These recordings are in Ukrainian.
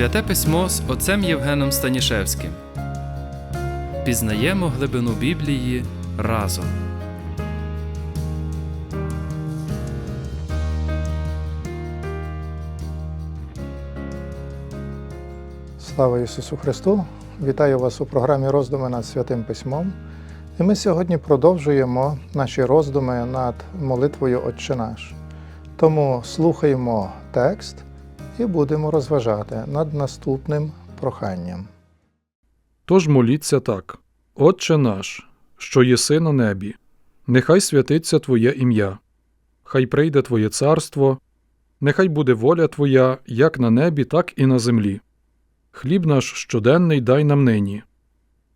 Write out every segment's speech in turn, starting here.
Святе письмо з отцем Євгеном Станішевським. Пізнаємо глибину Біблії разом. Слава Ісусу Христу! Вітаю вас у програмі роздуми над Святим Письмом. І ми сьогодні продовжуємо наші роздуми над молитвою Отче наш. Тому слухаємо текст і будемо розважати над наступним проханням. Тож моліться так: Отче наш, що єси на небі, нехай святиться Твоє ім'я, хай прийде Твоє царство, нехай буде воля Твоя як на небі, так і на землі. Хліб наш щоденний дай нам нині.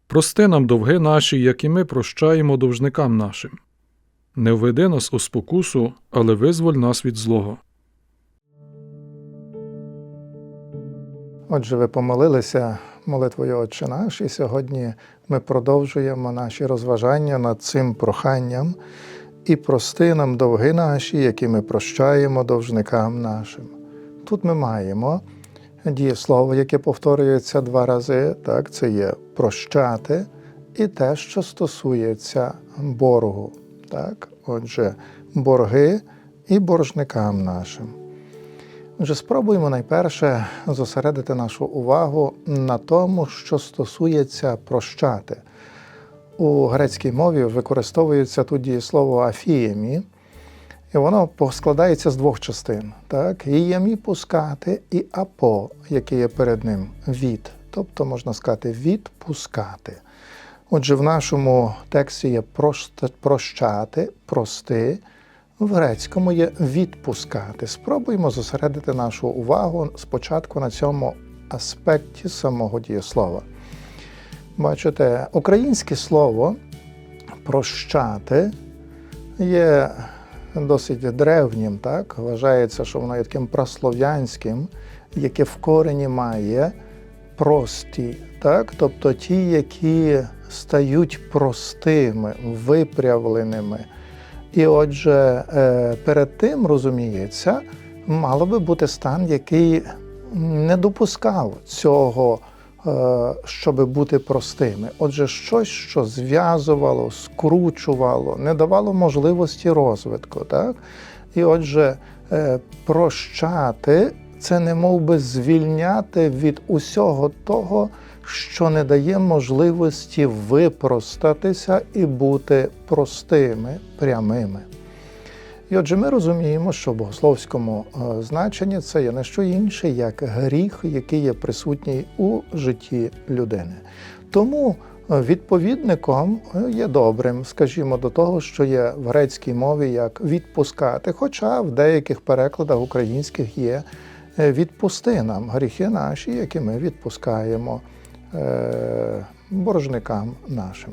Прости нам довги наші, як і ми прощаємо довжникам нашим. Не введи нас у спокусу, але визволь нас від злого. Отже, ви помолилися молитвою Отче наш, і сьогодні ми продовжуємо наші розважання над цим проханням і прости нам довги наші, які ми прощаємо довжникам нашим. Тут ми маємо дієслово, яке повторюється два рази. Так, це є прощати і те, що стосується боргу. Так, отже, борги і боржникам нашим. Отже, спробуємо найперше зосередити нашу увагу на тому, що стосується прощати. У грецькій мові використовується тут дієслово афіємі, і воно складається з двох частин. Так? Іємі пускати і апо, яке є перед ним від. Тобто можна сказати відпускати. Отже, в нашому тексті є «прост- прощати, прости. В грецькому є відпускати. Спробуємо зосередити нашу увагу спочатку на цьому аспекті самого дієслова. Бачите, українське слово прощати є досить древнім, так? Вважається, що воно є таким праслов'янським, яке в корені має прості, так? тобто ті, які стають простими, випрямленими. І отже, е, перед тим, розуміється, мало би бути стан, який не допускав цього, е, щоб бути простими. Отже, щось, що зв'язувало, скручувало, не давало можливості розвитку. Так? І отже, е, прощати це не мов би звільняти від усього того, що не дає можливості випростатися і бути простими, прямими. І отже, ми розуміємо, що в богословському е, значенні це є не що інше, як гріх, який є присутній у житті людини. Тому е, відповідником е, є добрим, скажімо, до того, що є в грецькій мові як відпускати, хоча в деяких перекладах українських є відпусти нам гріхи наші, які ми відпускаємо е, боржникам нашим.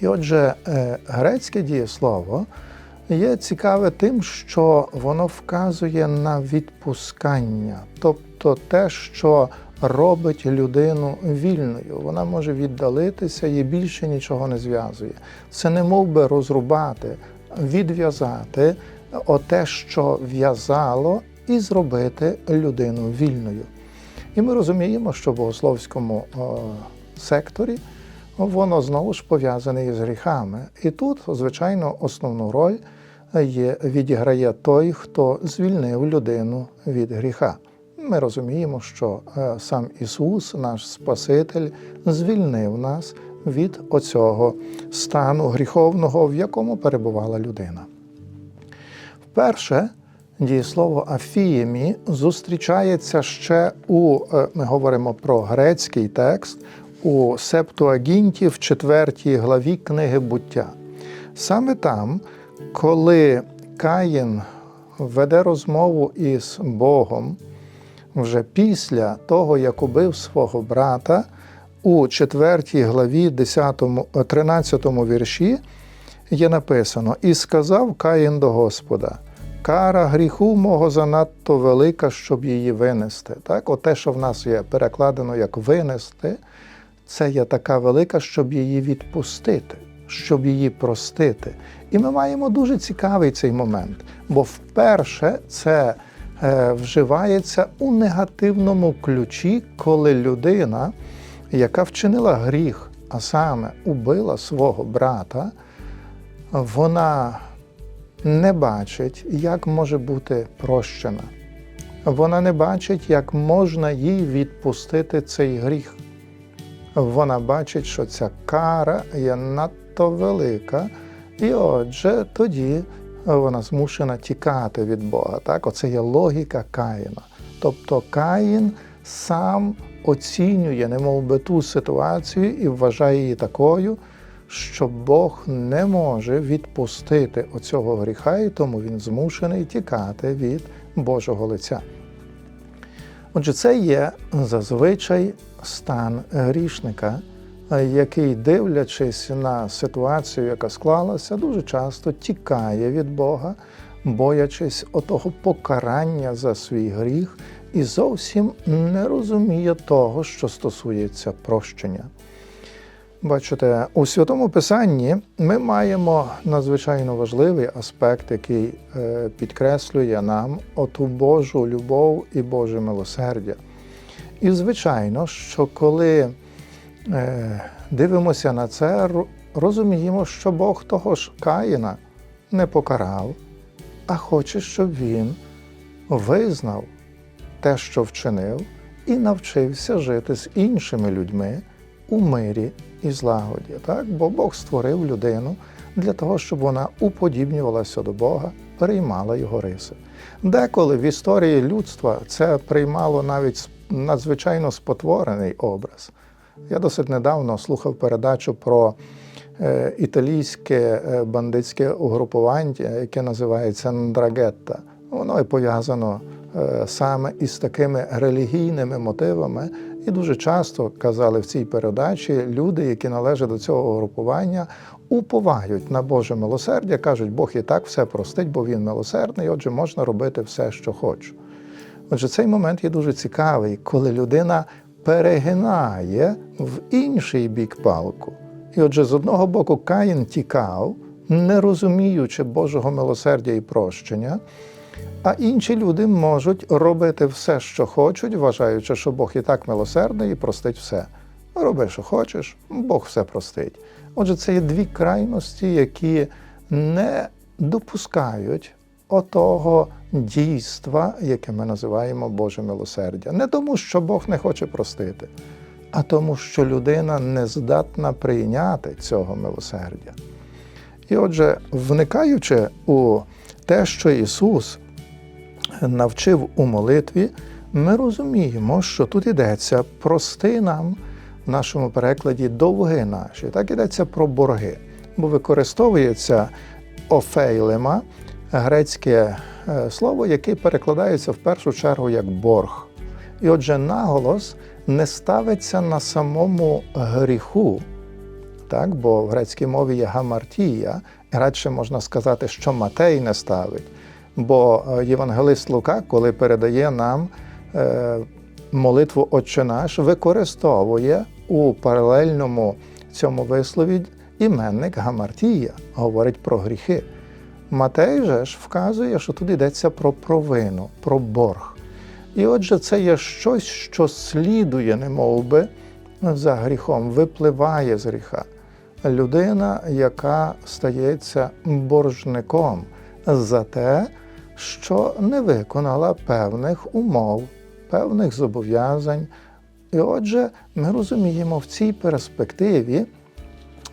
І отже, е, грецьке дієслово є цікаве тим, що воно вказує на відпускання, тобто те, що робить людину вільною. Вона може віддалитися і більше нічого не зв'язує. Це не мов би розрубати, відв'язати оте, що в'язало, і зробити людину вільною. І ми розуміємо, що в богословському е, секторі воно знову ж пов'язане із гріхами. І тут, звичайно, основну роль є, відіграє той, хто звільнив людину від гріха. Ми розуміємо, що е, сам Ісус, наш Спаситель, звільнив нас від оцього стану гріховного, в якому перебувала людина. Вперше дієслово афіємі зустрічається ще у, е, ми говоримо про грецький текст, у Септуагінті в 4 главі книги буття. Саме там, коли Каїн веде розмову із Богом, вже після того, як убив свого брата, у 4 главі 10, 13 вірші є написано: І сказав Каїн до Господа: Кара гріху мого занадто велика, щоб її винести. Так, Оте, що в нас є перекладено як винести, це є така велика, щоб її відпустити, щоб її простити. І ми маємо дуже цікавий цей момент, бо вперше це е, вживається у негативному ключі, коли людина, яка вчинила гріх, а саме убила свого брата, вона не бачить, як може бути прощена. Вона не бачить, як можна їй відпустити цей гріх. Вона бачить, що ця кара є надто велика, і отже, тоді вона змушена тікати від Бога. Так? Оце є логіка Каїна. Тобто Каїн сам оцінює немов би ту ситуацію і вважає її такою, що Бог не може відпустити оцього гріха, і тому він змушений тікати від Божого лиця. Отже, це є зазвичай стан грішника, який, дивлячись на ситуацію, яка склалася, дуже часто тікає від Бога, боячись отого покарання за свій гріх, і зовсім не розуміє того, що стосується прощення. Бачите, у Святому Писанні ми маємо надзвичайно важливий аспект, який е, підкреслює нам оту Божу любов і Боже милосердя. І звичайно, що коли е, дивимося на це, розуміємо, що Бог того ж Каїна не покарав, а хоче, щоб він визнав те, що вчинив, і навчився жити з іншими людьми у мирі і злагоді. Так? Бо Бог створив людину для того, щоб вона уподібнювалася до Бога, переймала його риси. Деколи в історії людства це приймало навіть надзвичайно спотворений образ. Я досить недавно слухав передачу про е, італійське е, бандитське угрупування, яке називається Ндрагетта. Воно і пов'язано е, саме із такими релігійними мотивами. І дуже часто казали в цій передачі люди, які належать до цього угрупування, уповають на Боже милосердя, кажуть, Бог і так все простить, бо він милосердний, отже, можна робити все, що хочу. Отже, цей момент є дуже цікавий, коли людина перегинає в інший бік палку. І отже, з одного боку, Каїн тікав, не розуміючи Божого милосердя і прощення, а інші люди можуть робити все, що хочуть, вважаючи, що Бог і так милосердний і простить все. Роби, що хочеш, Бог все простить. Отже, це є дві крайності, які не допускають отого дійства, яке ми називаємо Боже милосердя. Не тому, що Бог не хоче простити, а тому, що людина не здатна прийняти цього милосердя. І отже, вникаючи у те, що Ісус навчив у молитві, ми розуміємо, що тут йдеться прости нам в нашому перекладі довги наші. Так йдеться про борги, бо використовується офейлема, грецьке е, слово, яке перекладається в першу чергу як борг. І отже, наголос не ставиться на самому гріху, так, бо в грецькій мові є гамартія, радше можна сказати, що Матей не ставить. Бо е, євангелист Лука, коли передає нам е, молитву Отче наш, використовує у паралельному цьому вислові іменник Гамартія, говорить про гріхи. Матей же ж вказує, що тут йдеться про провину, про борг. І отже, це є щось, що слідує, немов би, за гріхом, випливає з гріха. Людина, яка стається боржником за те, що не виконала певних умов, певних зобов'язань. І отже, ми розуміємо в цій перспективі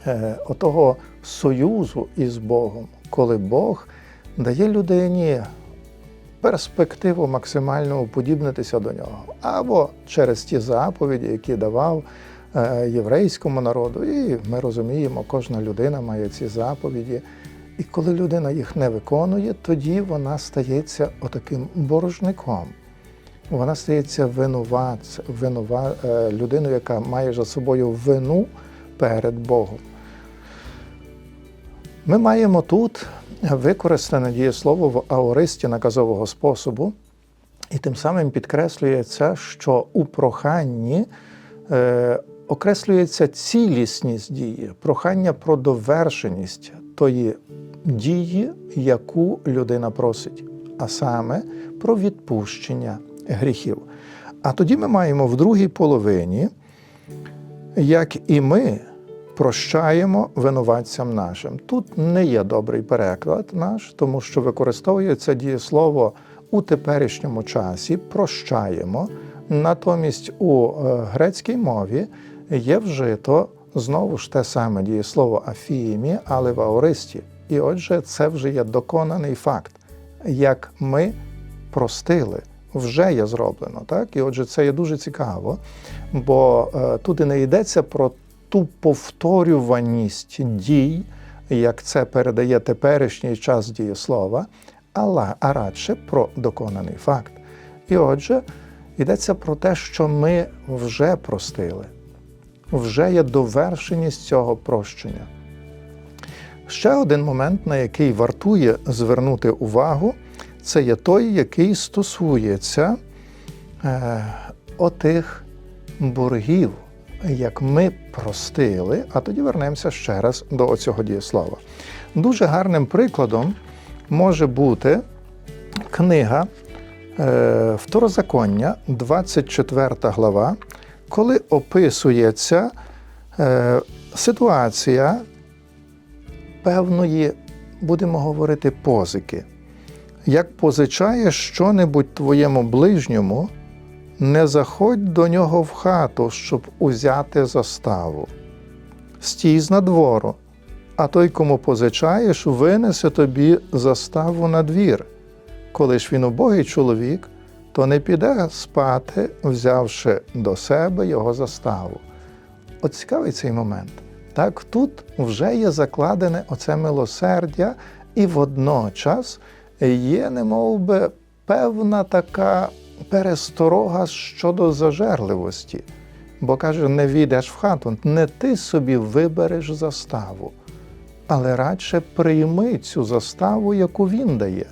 е, отого союзу із Богом, коли Бог дає людині перспективу максимально уподібнитися до нього, або через ті заповіді, які давав е, єврейському народу. І ми розуміємо, кожна людина має ці заповіді. І коли людина їх не виконує, тоді вона стається отаким боржником. Вона стається винуват, винува, е, людиною, яка має за собою вину перед Богом. Ми маємо тут використане дієслово в аористі наказового способу, і тим самим підкреслюється, що у проханні е, окреслюється цілісність дії, прохання про довершеність тої дії, яку людина просить. а саме про відпущення гріхів. А тоді ми маємо в другій половині, як і ми прощаємо винуватцям нашим. Тут не є добрий переклад наш, тому що використовується дієслово у теперішньому часі прощаємо. Натомість у е, грецькій мові є вжито знову ж те саме дієслово афіємі, але в аористі. І отже, це вже є доконаний факт, як ми простили, вже є зроблено. Так? І отже, це є дуже цікаво, бо е, тут і не йдеться про ту повторюваність дій, як це передає теперішній час дієслова, але а радше про доконаний факт. І отже, йдеться про те, що ми вже простили, вже є довершеність цього прощення. Ще один момент, на який вартує звернути увагу, це є той, який стосується е, отих боргів, як ми простили, а тоді вернемося ще раз до цього дієслова. Дуже гарним прикладом може бути книга е, Второзаконня, 24 глава, коли описується е, ситуація певної, будемо говорити, позики. Як позичаєш що-небудь твоєму ближньому, не заходь до нього в хату, щоб узяти заставу. Стій з надвору, а той, кому позичаєш, винесе тобі заставу на двір. Коли ж він убогий чоловік, то не піде спати, взявши до себе його заставу. От цікавий цей момент. Так, тут вже є закладене оце милосердя, і водночас є, немов би, певна така пересторога щодо зажерливості. Бо каже, не війдеш в хату, не ти собі вибереш заставу, але радше прийми цю заставу, яку він дає.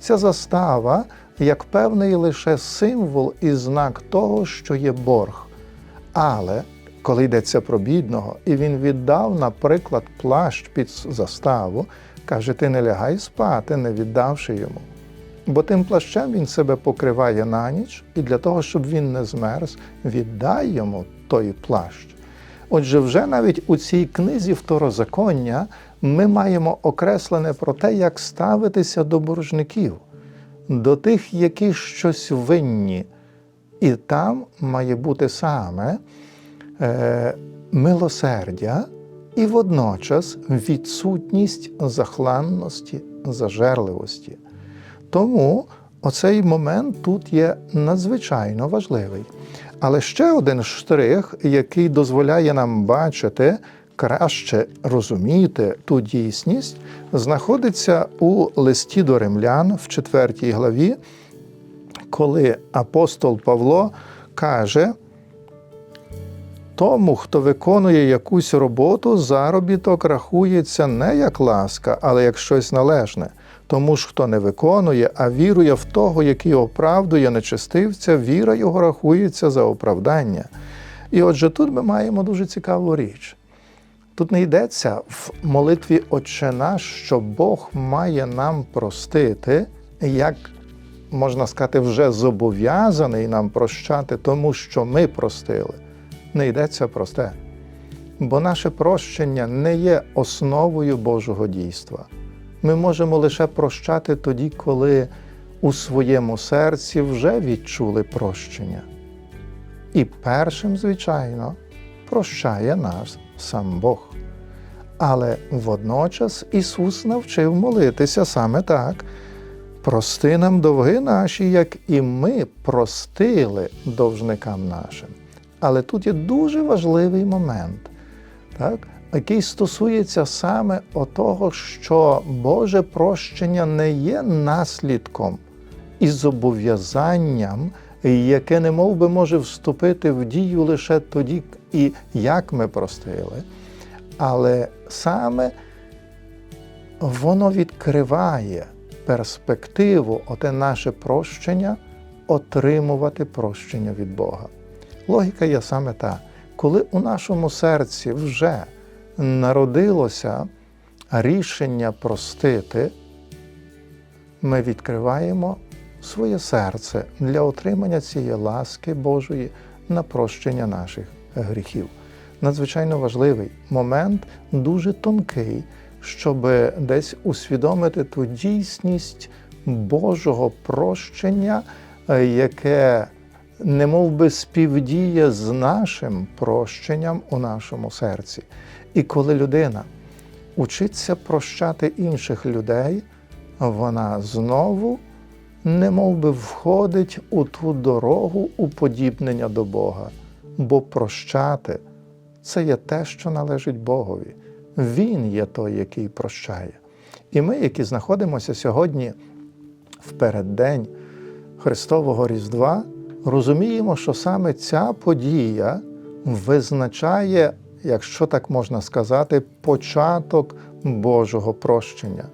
Ця застава як певний лише символ і знак того, що є борг. Але коли йдеться про бідного, і він віддав, наприклад, плащ під заставу, каже: ти не лягай спати, не віддавши йому. Бо тим плащем він себе покриває на ніч, і для того, щоб він не змерз, віддай йому той плащ. Отже, вже навіть у цій книзі второзаконня ми маємо окреслене про те, як ставитися до боржників, до тих, які щось винні. І там має бути саме е, милосердя і водночас відсутність захланності, зажерливості. Тому оцей момент тут є надзвичайно важливий. Але ще один штрих, який дозволяє нам бачити, краще розуміти ту дійсність, знаходиться у листі до римлян в 4 главі, коли апостол Павло каже, тому, хто виконує якусь роботу, заробіток рахується не як ласка, але як щось належне. Тому ж, хто не виконує, а вірує в того, який оправдує нечестивця, віра його рахується за оправдання. І отже, тут ми маємо дуже цікаву річ. Тут не йдеться в молитві Отче наш, що Бог має нам простити, як можна сказати, вже зобов'язаний нам прощати, тому що ми простили. Не йдеться про те. Бо наше прощення не є основою Божого дійства. Ми можемо лише прощати тоді, коли у своєму серці вже відчули прощення. І першим, звичайно, прощає нас сам Бог. Але водночас Ісус навчив молитися саме так. Прости нам довги наші, як і ми простили довжникам нашим. Але тут є дуже важливий момент, так? який стосується саме того, що Боже прощення не є наслідком і зобов'язанням, яке не мов би може вступити в дію лише тоді, і як ми простили, але саме воно відкриває перспективу, оте наше прощення, отримувати прощення від Бога. Логіка є саме та, коли у нашому серці вже народилося рішення простити, ми відкриваємо своє серце для отримання цієї ласки Божої на прощення наших гріхів. Надзвичайно важливий момент, дуже тонкий, щоб десь усвідомити ту дійсність Божого прощення, яке немов би співдіє з нашим прощенням у нашому серці. І коли людина учиться прощати інших людей, вона знову немов би входить у ту дорогу уподібнення до Бога. Бо прощати це є те, що належить Богові. Він є той, який прощає. І ми, які знаходимося сьогодні в переддень Христового Різдва, розуміємо, що саме ця подія визначає, якщо так можна сказати, початок Божого прощення.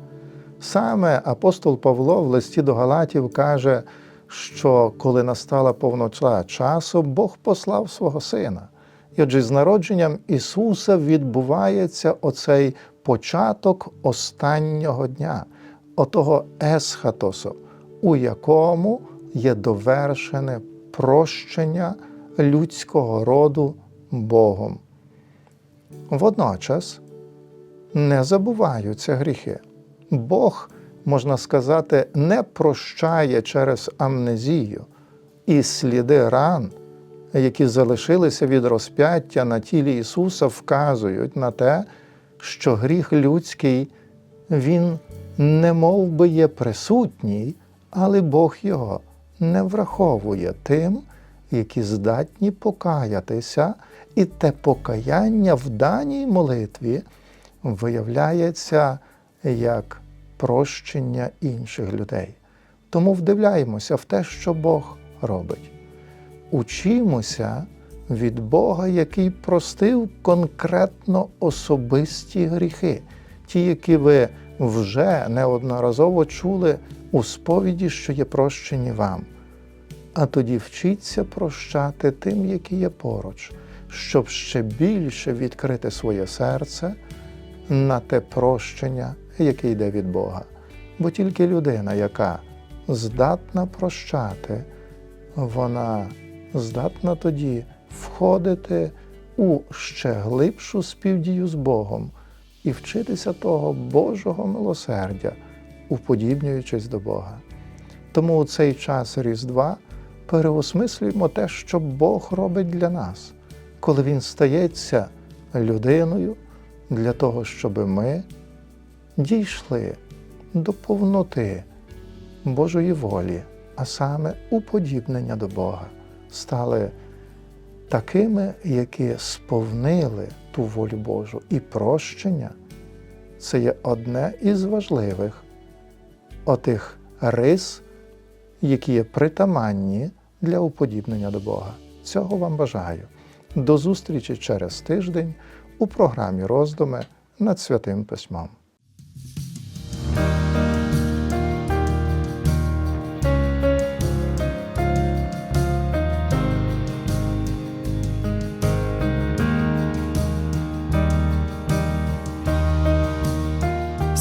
Саме апостол Павло в листі до Галатів каже, що коли настала повнота часу, Бог послав свого Сина. І отже, з народженням Ісуса відбувається оцей початок останнього дня, отого есхатосу, у якому є довершене прощення людського роду Богом. Водночас не забуваються гріхи. Бог, можна сказати, не прощає через амнезію і сліди ран, які залишилися від розп'яття на тілі Ісуса, вказують на те, що гріх людський, він не мов би є присутній, але Бог його не враховує тим, які здатні покаятися, і те покаяння в даній молитві виявляється як прощення інших людей. Тому вдивляємося в те, що Бог робить. Учимося від Бога, який простив конкретно особисті гріхи, ті, які ви вже неодноразово чули у сповіді, що є прощені вам. А тоді вчіться прощати тим, які є поруч, щоб ще більше відкрити своє серце на те прощення, яке йде від Бога. Бо тільки людина, яка здатна прощати, вона здатна тоді входити у ще глибшу співдію з Богом і вчитися того Божого милосердя, уподібнюючись до Бога. Тому у цей час Різдва переосмислюємо те, що Бог робить для нас, коли Він стається людиною для того, щоб ми дійшли до повноти Божої волі, а саме уподібнення до Бога, стали такими, які сповнили ту волю Божу. І прощення це є одне із важливих отих рис, які є притаманні для уподібнення до Бога. Цього вам бажаю. До зустрічі через тиждень у програмі роздуми над святим письмом.